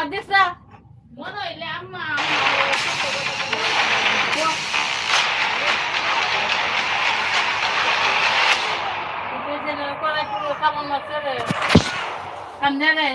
বাদেসা। মনে হইলে আম্মা কেমন মাছে রে। কান্দে রে।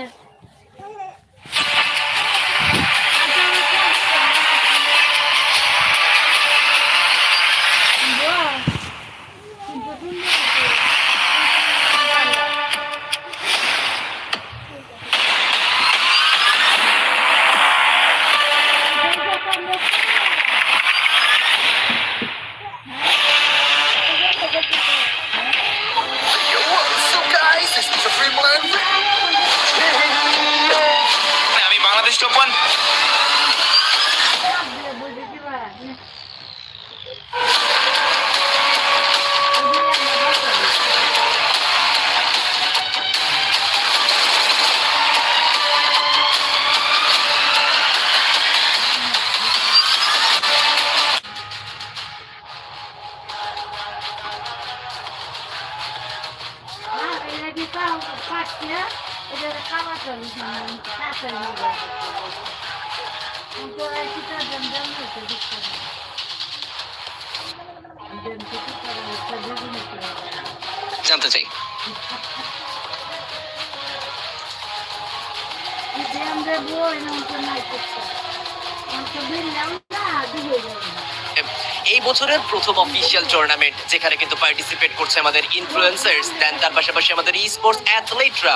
এই বছরের প্রথম অফিসিয়াল টুর্নামেন্ট যেখানে কিন্তু পার্টিসিপেট করছে আমাদের ইনফ্লুয়েন্সার্স দেন তার পাশাপাশি আমাদের ই স্পোর্টস অ্যাথলেটরা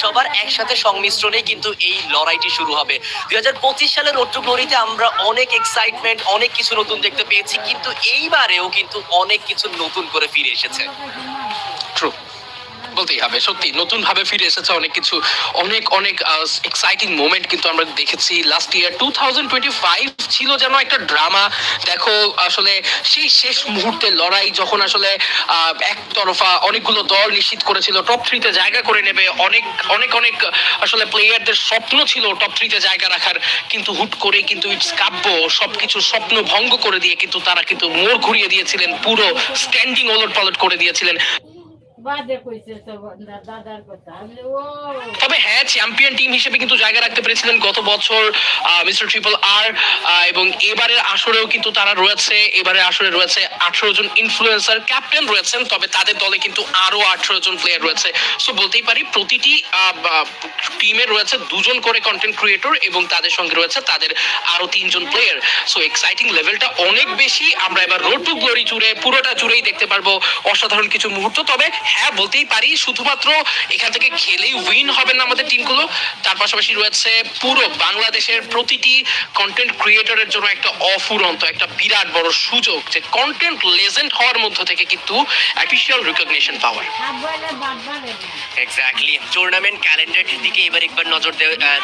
সবার একসাথে সংমিশ্রণে কিন্তু এই লড়াইটি শুরু হবে। দুই হাজার পঁচিশ সালের রোড আমরা অনেক এক্সাইটমেন্ট অনেক কিছু নতুন দেখতে পেয়েছি, কিন্তু এইবারেও কিন্তু অনেক কিছু নতুন করে ফিরে এসেছে। বলতেই হবে, সত্যি নতুন ভাবে ফিরে এসেছে অনেক কিছু, অনেক অনেক এক্সাইটিং মোমেন্ট কিন্তু আমরা দেখেছি। লাস্ট ইয়ার টু ছিল যেন একটা ড্রামা দেখো, আসলে সেই শেষ মুহূর্তে লড়াই যখন আসলে একতরফা অনেকগুলো দল নিশ্চিত করেছিল টপ থ্রিতে জায়গা করে নেবে। অনেক অনেক অনেক, আসলে প্লেয়ারদের স্বপ্ন ছিল টপ থ্রিতে জায়গা রাখার, কিন্তু হুট করে কিন্তু ইটস কাব্য, সবকিছু স্বপ্ন ভঙ্গ করে দিয়ে কিন্তু তারা কিন্তু মোড় ঘুরিয়ে দিয়েছিলেন, পুরো স্ট্যান্ডিং ওলট পালট করে দিয়েছিলেন। তবে হ্যাঁ চ্যাম্পিয়ন টিম হিসেবে কিন্তু জায়গা রাখতে পেরেছিলেন গত বছর মিস্টার ট্রিপল আর এবং এবারের আসরেও কিন্তু তারা রয়েছে, এবারের আসরে রয়েছে আঠারো জন ইনফ্লুয়েন্সার ক্যাপ্টেন রয়েছেন, তবে তাদের দলে কিন্তু আরও আঠারো জন প্লেয়ার রয়েছে। সো বলতেই পারি, প্রতিটি রয়েছে দুজন করে কন্টেন্ট ক্রিয়েটর এবং তাদের সঙ্গে রয়েছে তাদের আরও তিনজন প্লেয়ার সো এক্সাইটিং লেভেলটা অনেক বেশি। আমরা এবার রোড টু গ্লোরি জুড়ে, পুরোটা জুড়েই দেখতে পারব অসাধারণ কিছু মুহূর্ত। তবে হ্যাঁ বলতেই পারি। শুধুমাত্র এখান থেকে খেলেই উইন হবে না আমাদের টিমগুলো তার পাশাপাশি রয়েছে পুরো বাংলাদেশের প্রতিটি কন্টেন্ট ক্রিয়েটরের জন্য একটা অফুরন্ত, একটা বিরাট বড় সুযোগ যে কন্টেন্ট লেজেন্ড হওয়ার মধ্য থেকে কিন্তু অফিসিয়াল রিকগনিশন পাওয়ার। এক্স্যাক্টলি টুর্নামেন্ট ক্যালেন্ডারটির দিকে এবার একবার নজর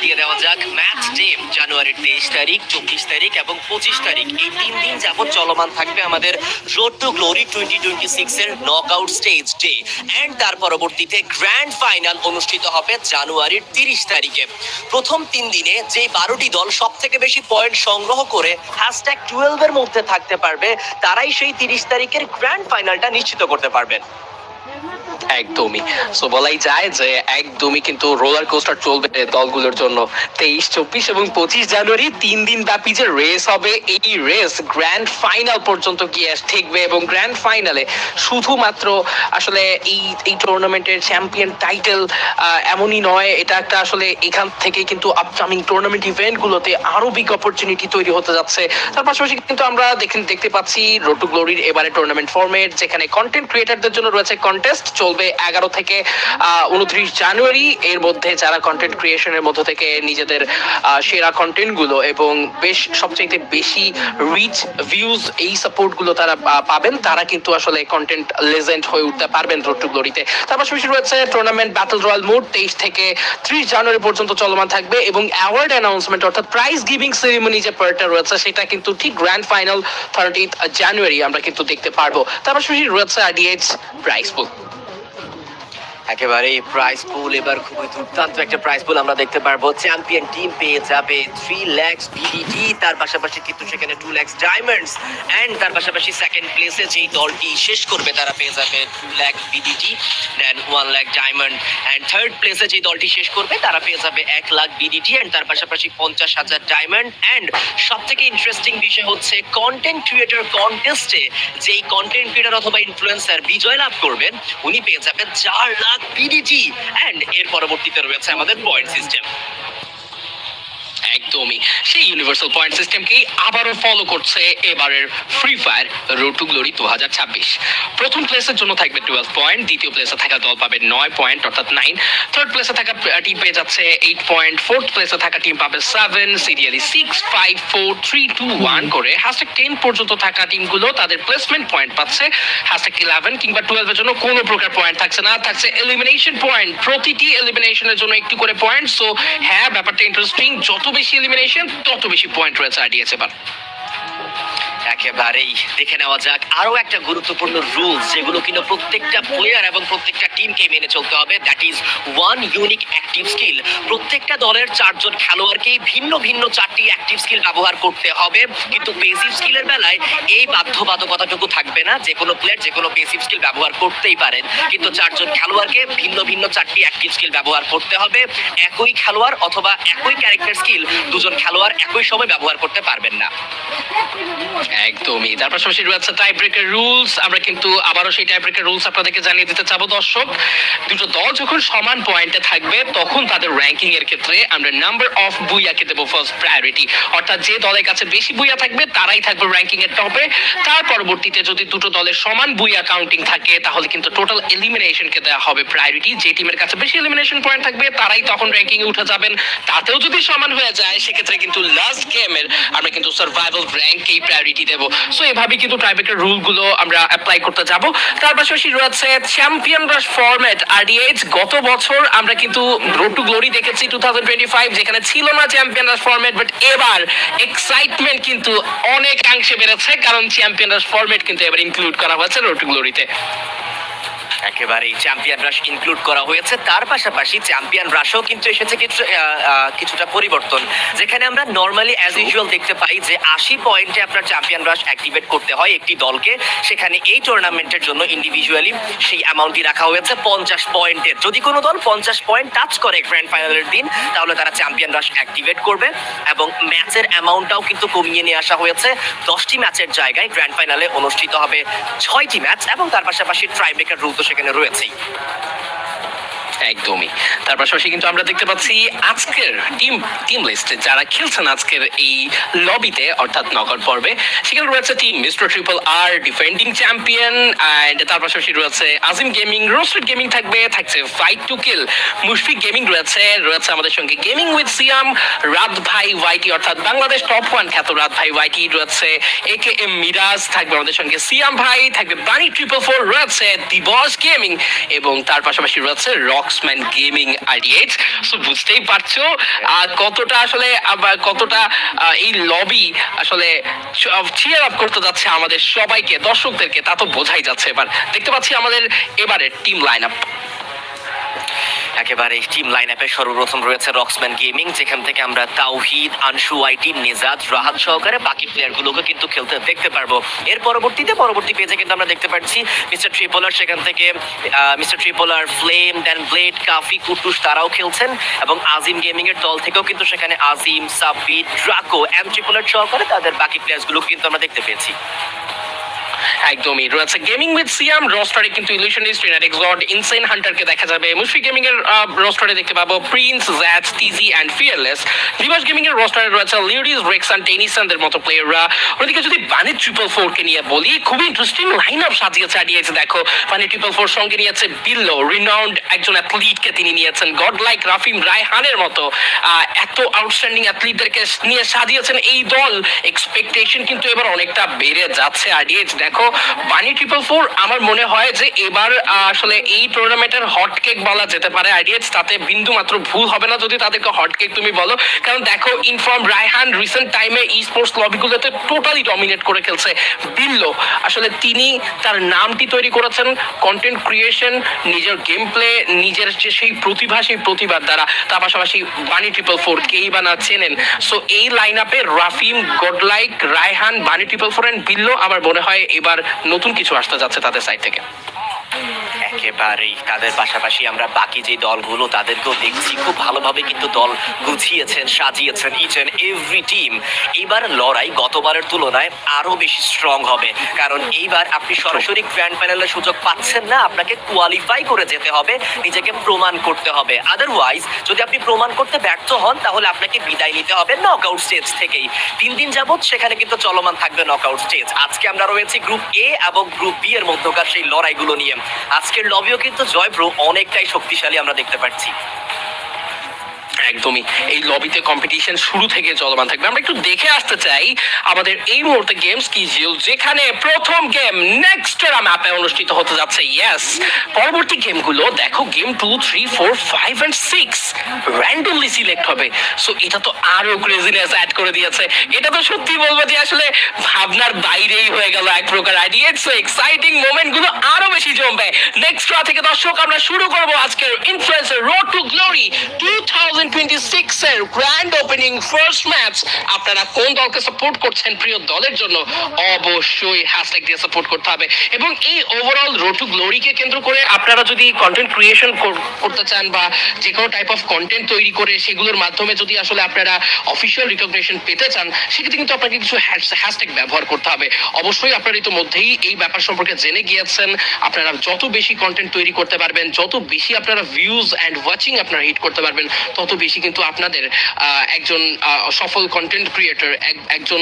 দিয়ে দেওয়া যাক। ম্যাচ ডে জানুয়ারির তেইশ তারিখ, চব্বিশ তারিখ এবং পঁচিশ তারিখ। এই তিন দিন যাবত চলমান থাকবে আমাদের road to glory twenty twenty six এর knock out stage day and তার পরবর্তীতে গ্র্যান্ড ফাইনাল অনুষ্ঠিত হবে জানুয়ারির তিরিশ তারিখে। প্রথম তিন দিনে যে বারোটি দল সব থেকে বেশি পয়েন্ট সংগ্রহ করে হ্যাশট্যাগ টুয়েলভ এর মধ্যে থাকতে পারবে, তারাই সেই তিরিশ তারিখের গ্র্যান্ড ফাইনালটা নিশ্চিত করতে পারবেন একদমই। সো বলাই যায় যে একদমই কিন্তু রোলার কোস্টার চলবে দলগুলোর জন্য। তেইশ, চব্বিশ এবং পঁচিশ জানুয়ারি তিন দিন ব্যাপী যে রেস হবে, এই রেস গ্র্যান্ড ফাইনাল পর্যন্ত গিয়ে ঠেকবে এবং গ্র্যান্ড ফাইনালে শুধুমাত্র আসলে এই এই টুর্নামেন্টের চ্যাম্পিয়ন টাইটেল এমনই নয়, এটা একটা আসলে এখান থেকে কিন্তু আপকামিং টুর্নামেন্ট ইভেন্ট গুলোতে আরও বিগ অপরচুনিটি তৈরি হতে যাচ্ছে। তার পাশাপাশি কিন্তু আমরা দেখতে পাচ্ছি রোড টু গ্লোরির এবারে টুর্নামেন্ট ফর্মেট যেখানে কন্টেন্ট ক্রিয়েটারদের জন্য রয়েছে কন্টেস্ট চলবে এগারো থেকে উনত্রিশ জানুয়ারি। এর মধ্যে যারা কন্টেন্ট ক্রিয়েশনের মধ্য থেকে নিজেদের সেরা কন্টেন্টগুলো এবং বেশ সবচেয়ে বেশি রিচ ভিউজ এই সাপোর্টগুলো তারা পাবেন, তারা কিন্তু আসলে কন্টেন্ট লেজেন্ড হয়ে উঠতে পারবেন রোড টু গ্লোরিতে তার পাশাপাশি রয়েছে টুর্নামেন্ট ব্যাটল রয়্যাল মোড তেইশ থেকে ত্রিশ জানুয়ারি পর্যন্ত চলমান থাকবে এবং অ্যাওয়ার্ড অ্যানাউন্সমেন্ট অর্থাৎ প্রাইজ গিভিং সেরিমনি যে পার্টটা রয়েছে, সেটা কিন্তু ঠিক গ্র্যান্ড ফাইনাল থার্টি জানুয়ারি আমরা কিন্তু দেখতে পারব। তার পাশাপাশি রয়েছে আডিএইচ প্রাইজ পুল একেবারে প্রাইস পুল এবার খুবই দুর্দান্ত একটা প্রাইস পুল আমরা দেখতে পারব। চ্যাম্পিয়ন টিম পেয়ে যাবে থ্রি ল্যাক্স বিডিটি তার পাশাপাশি কিন্তু সেখানে টু ল্যাক্স ডায়মন্ডস অ্যান্ড তার পাশাপাশি সেকেন্ড প্লেসে যেই দলটি শেষ করবে, তারা পেয়ে যাবে two lakh BDT then one lakh diamond and third প্লেসে যেই দলটি শেষ করবে, তারা পেয়ে যাবে এক লাখ বিডিটি অ্যান্ড তার পাশাপাশি পঞ্চাশ হাজার ডায়মন্ড অ্যান্ড সব থেকে ইন্টারেস্টিং বিষয় হচ্ছে কন্টেন্ট ক্রিয়েটর কন্টেস্টে যেই কন্টেন্ট ক্রিয়েটর অথবা ইনফ্লুয়েন্সার বিজয় লাভ করবেন, উনি পেয়ে যাবেন চার লাখ বিডিটি অ্যান্ড এর পরবর্তীতে রয়েছে আমাদের পয়েন্ট সিস্টেম একদমই। সেই ইউনিভার্সাল পয়েন্ট সিস্টেমকেই আবারও ফলো করছে এবারের free fire road to glory দু হাজার ছাব্বিশ। প্রথম প্লেসের জন্য থাকবে টুয়েলভ পয়েন্ট দ্বিতীয় প্লেসে থাকা দল পাবে নয় পয়েন্ট অর্থাৎ নাইন থার্ড প্লেসে থাকা টিম পেয়ে যাচ্ছে এইট পয়েন্ট ফোর্থ প্লেসে থাকা টিম পাবে seven serially six five four three two one করে। হ্যাশট্যাগ টেন পর্যন্ত থাকা টিমগুলো তাদের প্লেসমেন্ট পয়েন্ট পাচ্ছে। হ্যাশট্যাগ ইলেভেন কিংবা টুয়েলভের জন্য কোনো প্রকার পয়েন্ট থাকছে না। থাকছে এলিমিনেশন পয়েন্ট প্রতিটি এলিমিনেশনের জন্য একটু করে পয়েন্ট সো হ্যাঁ ব্যাপারটা ইন্টারেস্টিং যত বেশি এলিমিনেশন তত বেশি পয়েন্ট রয়েছে আইডিএস এবার একেবারেই। দেখে নেওয়া যাক আরও একটা গুরুত্বপূর্ণ রুলস যেগুলো কিনা প্রত্যেকটা প্লেয়ার এবং প্রত্যেকটা টিমকে মেনে চলতে হবে। That is one unique active skill প্রত্যেকটা দলের চারজন খেলোয়াড়কেই ভিন্ন ভিন্ন চারটি অ্যাক্টিভ স্কিল ব্যবহার করতে হবে। কিন্তু পেসিভ স্কিলের বেলায় এই বাধ্যবাধকতাটুকু থাকবে না। যে কোনো প্লেয়ার যে কোনো পেসিভ স্কিল ব্যবহার করতেই পারেন। কিন্তু চারজন খেলোয়াড়কে ভিন্ন ভিন্ন চারটি অ্যাক্টিভ স্কিল ব্যবহার করতে হবে। একই খেলোয়াড় অথবা একই ক্যারেক্টার স্কিল দুজন খেলোয়াড় একই সময় ব্যবহার করতে পারবেন না। একদমই। তার পাশাপাশি রয়েছে টাই ব্রেকার রুলস আমরা কিন্তু আবারও সেই টাই ব্রেকার রুলস আপনাদেরকে জানিয়ে দিতে চাবো, দর্শক। দুটো দল যখন সমান পয়েন্টে থাকবে, তখন তাদের র্যাঙ্কিং এর ক্ষেত্রে আমরা নাম্বার অফ বুইয়াকে দেবো ফার্স্ট প্রায়োরিটি অর্থাৎ যে দলের কাছে বেশি বুইয়া থাকবে, তারাই থাকবে র্যাঙ্কিং এর টপে তার পরবর্তীতে যদি দুটো দলের সমান বুইয়া কাউন্টিং থাকে, তাহলে কিন্তু টোটাল এলিমিনেশনকে দেওয়া হবে প্রায়োরিটি যে টিমের কাছে বেশি এলিমিনেশন পয়েন্ট থাকবে, তারাই তখন র্যাঙ্কিং এ উঠে যাবেন। তাতেও যদি সমান হয়ে যায়, সেক্ষেত্রে কিন্তু লাস্ট গেমের আমরা কিন্তু সার্ভাইভাল র্যাঙ্ককেই প্রায়োরিটি দেবো। সো এভাবে কিন্তু টাইব্রেকার রুলগুলো আমরা অ্যাপ্লাই করতে যাব। তার পাশাপাশি রয়েছে চ্যাম্পিয়ন রাশ ফরম্যাট আরডিএইচ গত বছর আমরা কিন্তু রোড টু গ্লোরি দেখেছি টু থাউজেন্ড টোয়েন্টি ফাইভ যেখানে ছিল না চ্যাম্পিয়ন রাশ ফরম্যাট বাট এবার এক্সাইটমেন্ট কিন্তু অনেকাংশে বেড়েছে, কারণ চ্যাম্পিয়ন রাশ ফরম্যাট কিন্তু এবার ইনক্লুড করা হয়েছে রোড টু গ্লোরিতে একেবারেই চ্যাম্পিয়ন রাশ ইনক্লুড করা হয়েছে। তার পাশাপাশি চ্যাম্পিয়ন রাশও কিন্তু এসেছে কিছু কিছুটা পরিবর্তন। যেখানে আমরা নর্মালি অ্যাজ ইউজুয়াল দেখতে পাই যে আশি পয়েন্টে আপনার চ্যাম্পিয়ন রাশ অ্যাক্টিভেট করতে হয় একটি দলকে। সেখানে এই টুর্নামেন্টের জন্য ইন্ডিভিজুয়ালি সেই অ্যামাউন্টটি রাখা হয়েছে পঞ্চাশ পয়েন্টের। যদি কোনো দল পঞ্চাশ পয়েন্ট টাচ করে গ্র্যান্ড ফাইনালের দিন তাহলে তারা চ্যাম্পিয়ন রাশ অ্যাক্টিভেট করবে এবং ম্যাচের অ্যামাউন্টটাও কিন্তু কমিয়ে নিয়ে আসা হয়েছে। দশটি ম্যাচের জায়গায় গ্র্যান্ড ফাইনালে অনুষ্ঠিত হবে ছয়টি ম্যাচ এবং তার পাশাপাশি ট্রাইব্রেকার রুল তো সেখানে রয়েছেই একদমই। তার পাশাপাশি কিন্তু আমরা দেখতে পাচ্ছি আজকের টিম টিম লিস্টে যারা খেলছেন আজকের এই লবিতে অর্থাৎ নকআউট পর্বে, সেখানে রয়েছে team mister triple R defending champion and তার পাশাপাশি রয়েছে আজিম গেমিং রোস্টেড গেমিং থাকবে, থাকছে fight to kill Mushfiq gaming রয়েছে রয়েছে আমাদের সঙ্গে গেমিং উইথ সিয়াম রাত ভাই ওয়াইটি অর্থাৎ বাংলাদেশ টপ ওয়ান খ্যাত রাত ভাই ওয়াইটি রয়েছে এ কে এম মিরাজ থাকবে আমাদের সঙ্গে সিয়াম ভাই, থাকবে বানি ট্রিপল ফোর রয়েছে দিবস গেমিং এবং তার পাশাপাশি রয়েছে রক্সম্যান গেমিং আইডিয়েটস সো বুঝতেই পারছ কতটা আসলে কতটা এই লবি আসলে চিয়ার আপ করতে যাচ্ছে আমাদের সবাইকে, দর্শকদেরকে, তা তো বোঝাই যাচ্ছে। এবার দেখতে পাচ্ছি আমাদের এবারে টিম লাইন আপ একেবারে টিম লাইন আপে সর্বপ্রথম রয়েছে রক্সম্যান গেমিং যেখান থেকে আমরা তাওহিদ, আনসু আইটি নেজাদ, রাহাত সহকারে বাকি প্লেয়ারগুলোকে কিন্তু খেলতে দেখতে পারব। এর পরবর্তীতে পরবর্তী পেজে কিন্তু আমরা দেখতে পাচ্ছি মিস্টার ট্রিপোলার সেখান থেকে mister triple R flame then blade কাফি কুটুস তারাও খেলছেন এবং আজিম গেমিং এর দল থেকেও কিন্তু সেখানে Azim Sabbir Draco M Tripolar সহকারে তাদের বাকি প্লেয়ার্সগুলো কিন্তু আমরা দেখতে পেয়েছি। একদমই। রয়েছে গেমিং উইথ সিয়াম রোস্টারে কিন্তু ইলিউশনিস্ট রিনারিক্স গড ইনসেন হান্টারকে দেখা যাবে। মুশফিক গেমিং এর রোস্টারে দেখতে পাবো prince জ্যাট TG and fearless Dibosh gaming এর রোস্টারে রয়েছে লিউডিস রেক্সান টেনিসনদের মতো প্লেয়াররা ওদিকে যদি বানি ট্রিপল ফোর কে নিয়ে বলি, খুবই ইন্টারেস্টিং লাইন আপ সাজিয়েছে আডিয়েছে দেখো। বানি ট্রিপল ফোর সঙ্গে নিয়েছে বিল্লো রিনাউন্ড একজন অ্যাথলিটকে তিনি নিয়েছেন গড লাইক রাফিম রায়হানের মতো এত আউটস্ট্যান্ডিং অ্যাথলিটদেরকে নিয়ে সাজিয়েছেন এই দল। এক্সপেকটেশন কিন্তু এবার অনেকটা বেড়ে যাচ্ছে আডিয়েছ দেখো। বানি ট্রিপল ফোর আমার মনে হয় যে এবার আসলে এই টুর্নামেন্টের হট কেক বলা যেতে পারে। আইডিয়াস তাতে বিন্দু মাত্র ভুল হবে না যদি তাদেরকে হট কেক তুমি বলো। কারণ দেখো ইনফর্ম রায়হান রিসেন্ট টাইমে ই স্পোর্টস লবিগুলোতে টোটালি ডমিনেট করে খেলছে। বিল্লো, আসলে তিনি তার নামটি তৈরি করেছেন কন্টেন্ট ক্রিয়েশন নিজের গেম প্লে নিজের যে সেই প্রতিভা, সেই প্রতিভার দ্বারা। তার পাশাপাশি বানি ট্রিপল ফোর কেই বা না চেনেন। সো এই লাইন আপে Rafim godlike Raihan bunny triple four and Billo, আমার মনে হয় এবার নতুন কিছু আসতে যাচ্ছে তাদের সাইড থেকে। একেবারেই। তাদের পাশাপাশি আমরা বাকি যে দলগুলো, তাদেরকেও দেখছি। খুব ভালোভাবে কিন্তু দল গুছিয়েছেন, সাজিয়েছেন ইচ এন্ড এভরি টিম এইবার লড়াই গতবারের তুলনায় আরও বেশি স্ট্রং হবে। কারণ এইবার আপনি সরাসরি গ্র্যান্ড প্যানেলের সুযোগ পাচ্ছেন না। আপনাকে কোয়ালিফাই করে যেতে হবে, নিজেকে প্রমাণ করতে হবে। আদারওয়াইজ যদি আপনি প্রমাণ করতে ব্যর্থ হন, তাহলে আপনাকে বিদায় নিতে হবে নক আউট স্টেজ থেকেই। তিন দিন যাবৎ সেখানে কিন্তু চলমান থাকবে নক আউট স্টেজ আজকে আমরা রয়েছি গ্রুপ এ এবং গ্রুপ বি এর মধ্যকার সেই লড়াইগুলো নিয়ে। আজকের লবিও কিন্তু জয়ব্রু অনেকটাই শক্তিশালী আমরা দেখতে পাচ্ছি। একদমই। এই লবিতে কম্পিটিশন শুরু থেকে চলমান থাকবে। আমরা একটু দেখে আসতে চাই আমাদের এই মুহূর্তে গেমস কি জিল যেখানে প্রথম গেম নেক্সট ম্যাপে অনুষ্ঠিত হতে যাচ্ছে। ইয়েস পরবর্তী গেমগুলো দেখো game two three four five and six randomly select হবে। সো এটা তো আরও ক্রেজিনেস অ্যাড করে দিয়েছে। এটা তো সত্যি বলব যে আসলে ভাবনার বাইরেই হয়ে গেল এক প্রকার আইডিয়া সো এক্সাইটিং মোমেন্টগুলো আরও বেশি জমবে। নেক্সট রা থেকে দর্শক, আমরা শুরু করব আজকের influencer road to glory two thousand এর গ্র্যান্ড ওপেনিং ফার্স্ট ম্যাচ আপনারা কোন দলকে সাপোর্ট করছেন প্রিয় দলের জন্য? অবশ্যই হ্যাশট্যাগ দিয়ে সাপোর্ট করতে হবে। এবং এই ওভারঅল রোড গ্লোরিকে কেন্দ্র করে আপনারা যদি কন্টেন্ট ক্রিয়েশন করতে চান বা যে কোনো টাইপ অফ কন্টেন্ট তৈরি করে সেগুলোর মাধ্যমে যদি আসলে আপনারা অফিসিয়াল রিকগনিশন পেতে চান, সেক্ষেত্রে কিন্তু আপনাকে কিছু হ্যাশট্যাগ ব্যবহার করতে হবে। অবশ্যই আপনারা ইতিমধ্যেই এই ব্যাপার সম্পর্কে জেনে গিয়েছেন। আপনারা যত বেশি কন্টেন্ট তৈরি করতে পারবেন, যত বেশি আপনারা ভিউজ অ্যান্ড ওয়াচিং আপনারা হিট করতে পারবেন, তত বেশি কিন্তু আপনাদের একজন সফল কন্টেন্ট ক্রিয়েটর একজন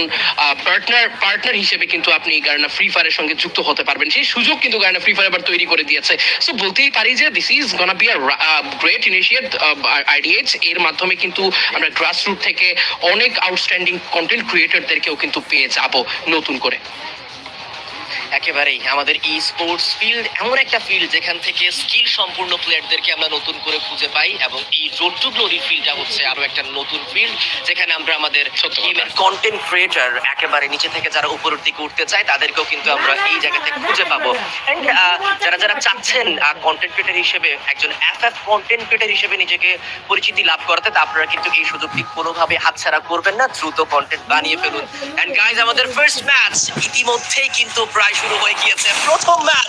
পার্টনার পার্টনার হিসেবে কিন্তু আপনি গার্না ফ্রি ফায়ারের সঙ্গে যুক্ত হতে পারবেন। সেই সুযোগ কিন্তু গার্না ফ্রি ফায়ার আবার তৈরি করে দিয়েছে। সো বলতেই পারি যে this is gonna be a great initiate IDH এর মাধ্যমে কিন্তু আমরা গ্রাসরুট থেকে অনেক আউটস্ট্যান্ডিং কন্টেন্ট ক্রিয়েটরদেরকেও কিন্তু পেয়ে যাব নতুন করে। একেবারেই আমাদের ই স্পোর্টস ফিল্ড এমন একটা ফিল্ড যেখান থেকে স্কিল সম্পূর্ণ প্লেয়ারদেরকে আমরা নতুন করে খুঁজে পাই এবং এই রোড টু গ্লোরি ফিল্ডটা হচ্ছে আরও একটা নতুন ফিল্ড যেখানে আমরা আমাদের টিমের কন্টেন্ট ক্রিয়েটর একেবারে নিচে থেকে যারা উপরের দিকে উঠতে চায় তাদেরকেও কিন্তু আমরা এই জায়গাতে খুঁজে পাবো। যারা যারা চাচ্ছেন কন্টেন্ট ক্রিয়েটর হিসেবে একজন এফ এফ কন্টেন্ট ক্রিয়েটর হিসেবে নিজেকে পরিচিতি লাভ করতে তা আপনারা কিন্তু এই সুযোগটি কোনোভাবে হাতছাড়া করবেন না দ্রুত কন্টেন্ট বানিয়ে ফেলুন। এন্ড গাইজ আমাদের ফার্স্ট ম্যাচ ইতিমধ্যেই কিন্তু প্রায় শুরু হয়ে গিয়েছে প্রথম ম্যাচ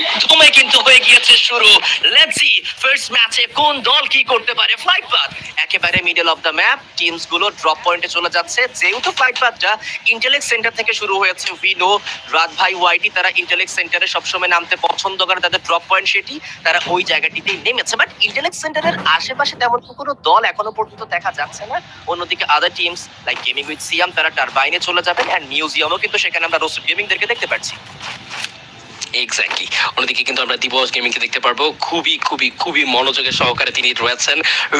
মাধ্যমে কিন্তু হয়ে গিয়েছে শুরু। লেটস সি ফার্স্ট ম্যাচে কোন দল কি করতে পারে? ফ্লাইট পাথ একেবারে মিডল অফ দ্য ম্যাপ টিমসগুলো ড্রপ পয়েন্টে চলে যাচ্ছে। যেহেতু ফ্লাইট পাথটা ইন্টেলেক্ট সেন্টার থেকে শুরু হয়েছে উই নো রাত ভাই ওয়াইটি তারা ইন্টেলেক্ট সেন্টারে সবসময় নামতে পছন্দ করে তাদের ড্রপ পয়েন্ট সেটি তারা ওই জায়গাটিতেই নেমেছে। বাট ইন্টেলেক্ট সেন্টারের আশেপাশে তেমন কোনো দল এখনও পর্যন্ত দেখা যাচ্ছে না। অন্যদিকে other teams like gaming with Siam তারা টারবাইনে চলে যাবেন অ্যান্ড মিউজিয়ামও কিন্তু সেখানে আমরা রোস্ট গেমিংদেরকে দেখতে পাচ্ছি এক্স্যাক্টলি অন্যদিকে কিন্তু আমরা দিবস গেমিং কে দেখতে পারব। খুবই খুবই খুবই মনোযোগের সহকারে তিনি রয়েছেন।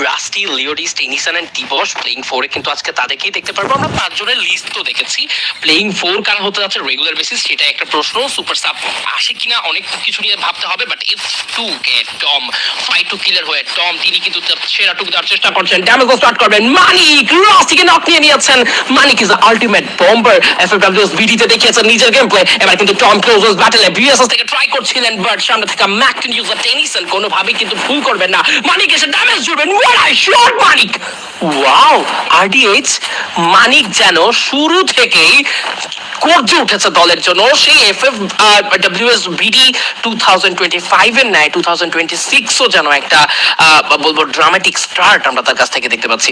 Rusty Leodis Tennyson and Dibosh playing ফোরে কিন্তু আজকে তাদেরকেই দেখতে পারব। আমরা পাঁচজনের লিস্ট তো দেখেছি। প্লেইং ফোর কারা হতে যাচ্ছে রেগুলার বেসিস সেটা একটা প্রশ্ন। সুপার সাব আসে কিনা অনেক কিছু নিয়ে ভাবতে হবে but it's two K Tom fight to killer হয়ে টম তিনি কিন্তু তার সেরাটুকু দেওয়ার চেষ্টা করছেন। ড্যামেজ স্টার্ট করবেন মানিক। রাস্টিকে নক নিয়ে নিয়েছেন। Manik is ultimate bomber FFWS ভিডিতে দেখিয়েছেন নিজের গেম প্লে এবার কিন্তু টম ক্লোজেস ব্যাটেলে বিএসএস থেকে ট্রাই করছিলেন বাট সামনে থেকে ম্যাকটিন ইউজার টেনিসন কোনোভাবেই কিন্তু ভুল করবেন না। মানিক এসে damage জুড়বেন। What I shot Manik! Wow RDH Manik যেন শুরু থেকেই গর্জে উঠেছে দলের জন্য। সেই F F WS BD two thousand twenty five এর ন্যায় টু যেন একটা বলব ড্রামাটিক স্টার্ট আমরা তার কাছ থেকে দেখতে পাচ্ছি।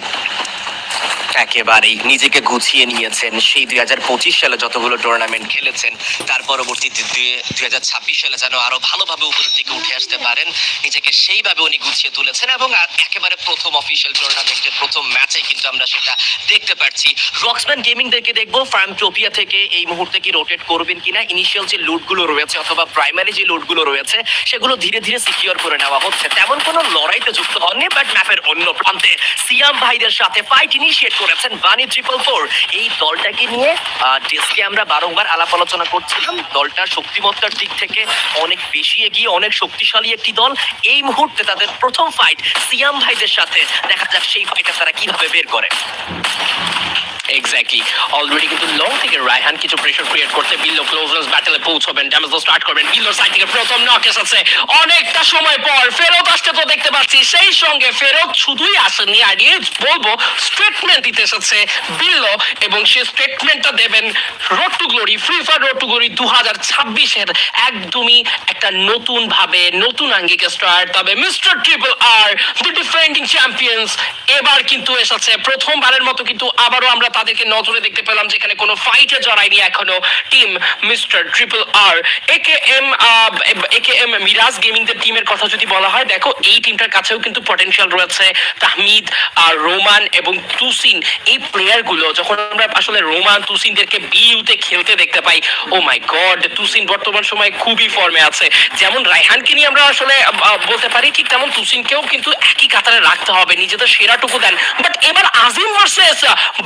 একেবারেই নিজেকে গুছিয়ে নিয়েছেন। সেই দুই হাজার পঁচিশ সালে যতগুলো টুর্নামেন্ট খেলেছেন, তার পরবর্তীতে দুই হাজার ছাব্বিশ সালে যেন আরও ভালোভাবে উপরের দিকে উঠে আসতে পারেন, নিজেকে সেইভাবে উনি গুছিয়ে তুলেছেন এবং একেবারে প্রথম অফিসিয়াল টুর্নামেন্টের প্রথম ম্যাচে কিন্তু আমরা সেটা দেখতে পাচ্ছি রক্সম্যান গেমিংদেরকে দেখব ফার্মটোপিয়া থেকে এই মুহূর্তে কি রোটেট করবেন কিনা ইনিশিয়াল যে লুটগুলো রয়েছে অথবা প্রাইমারি যে লুটগুলো রয়েছে, সেগুলো ধীরে ধীরে সিকিউর করে নেওয়া হচ্ছে। তেমন কোনো লড়াইতে যুক্ত হননি বাট ম্যাপের অন্য প্রান্তে সিয়াম ভাইদের সাথে ফাইট ইনিশিয়েট করেছেন বানি ট্রিপল ফোর এই দলটাকে নিয়ে টেস্টে আমরা বারংবার আলাপ আলোচনা করছিলাম। দলটার শক্তিমত্তার দিক থেকে অনেক বেশি এগিয়ে, অনেক শক্তিশালী একটি দল। এই মুহূর্তে তাদের প্রথম ফাইট সিয়াম ভাইদের সাথে। দেখা যাক সেই ফাইটটা তারা কীভাবে বের করে। এক্স্যাক্টলি অলরেডি কিন্তু লং থেকে রায়হান কিছু প্রেশার ক্রিয়েট করতে বিল্লো ক্লোজনেস ব্যাটেলে পৌঁছবেন ড্যামেজ স্টার্ট করবেন। বিল্লোর সাইড থেকে প্রথম নক এসেছে অনেকটা সময় পর ফেরত আসতে তো দেখতে পাচ্ছি, সেই সঙ্গে ফেরত শুধুই আসেনি আইডিয়ে বলব স্টেটমেন্ট দিতে এসেছে বিল্লো এবং সে স্টেটমেন্টটা দেবেন road to glory free fire road to glory দু হাজার ছাব্বিশের একদমই একটা নতুন ভাবে নতুন আঙ্গিকে স্টার্ট তবে mister triple R the defending champions এবার কিন্তু এসেছে। প্রথমবারের মতো কিন্তু আবারও আমরা তাদেরকে নজরে দেখতে পেলাম, যেখানে কোনো ফাইটে জড়ায়নি এখনও টিম মিস্টার ট্রিপল আর একে এম একে এম মিরাজ গেমিং দের টিমের কথা যদি বলা হয়, দেখো, এই টিমটার কাছেও কিন্তু পটেনশিয়াল রয়েছে। তাহমিদ আর রোমান এবং তুসিন, এই প্লেয়ারগুলো, যখন আমরা আসলে রোমান তুসিনদেরকে বিইউতে খেলতে দেখতে পাই ও মাই গড তুসিন বর্তমান সময়ে খুবই ফর্মে আছে। যেমন রায়হানকে নিয়ে আমরা আসলে বলতে পারি, ঠিক তেমন তুসিনকেও কিন্তু একই কাতারে রাখতে হবে, নিজেদের সেরাটুকু দেন। বাট এবার Azim versus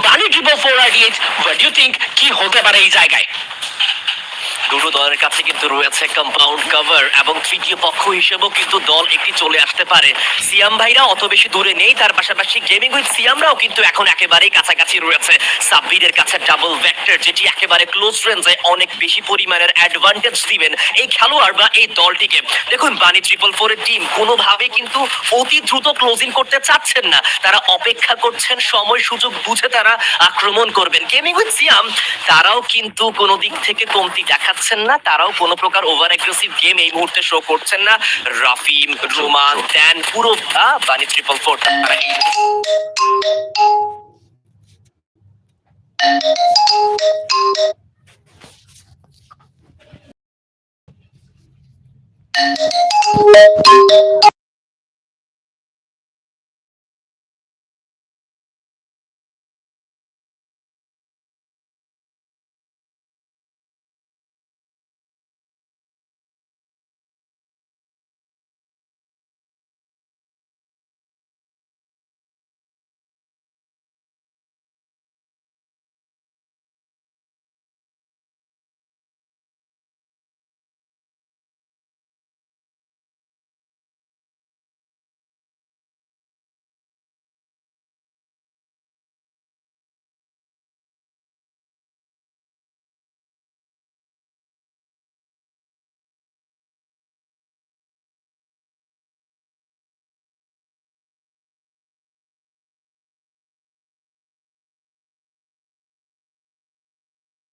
bunny ডিবো four idiot what you think কি হতে পারে এই জায়গায়? দুটো দলের কাছে কিন্তু রয়েছে কম্পাউন্ড কভার এবং তৃতীয় পক্ষ হিসেবেও কিন্তু দল একটি চলে আসতে পারে। সিয়াম ভাইরা অত বেশি দূরে নেই, তার পাশাপাশি গেমিং উইথ সিয়ামরাও কিন্তু এখন একেবারেই কাছাকাছি রয়েছে। সাব্বিরের কাছে ডাবল ভেক্টর যেটি একেবারে ক্লোজ রেঞ্জে অনেক বেশি পরিমাণের অ্যাডভান্টেজ দিবেন এই খেলোয়াড় বা এই দলটিকে। দেখুন বানি ট্রিপল ফোরের টিম কোনোভাবে কিন্তু অতি দ্রুত ক্লোজিং করতে চাচ্ছেন না। তারা অপেক্ষা করছেন, সময় সুযোগ বুঝে তারা আক্রমণ করবেন। গেমিং উইথ সিয়াম, তারাও কিন্তু কোনো দিক থেকে কমতি দেখাচ্ছেন না, তারাও কোনো প্রকার ওভার অ্যাগ্রেসিভ গেম এই মুহূর্তে শো করছেন না। রাফিম রোমান ড্যান পুরো বানি ট্রিপল ফোর Thank এই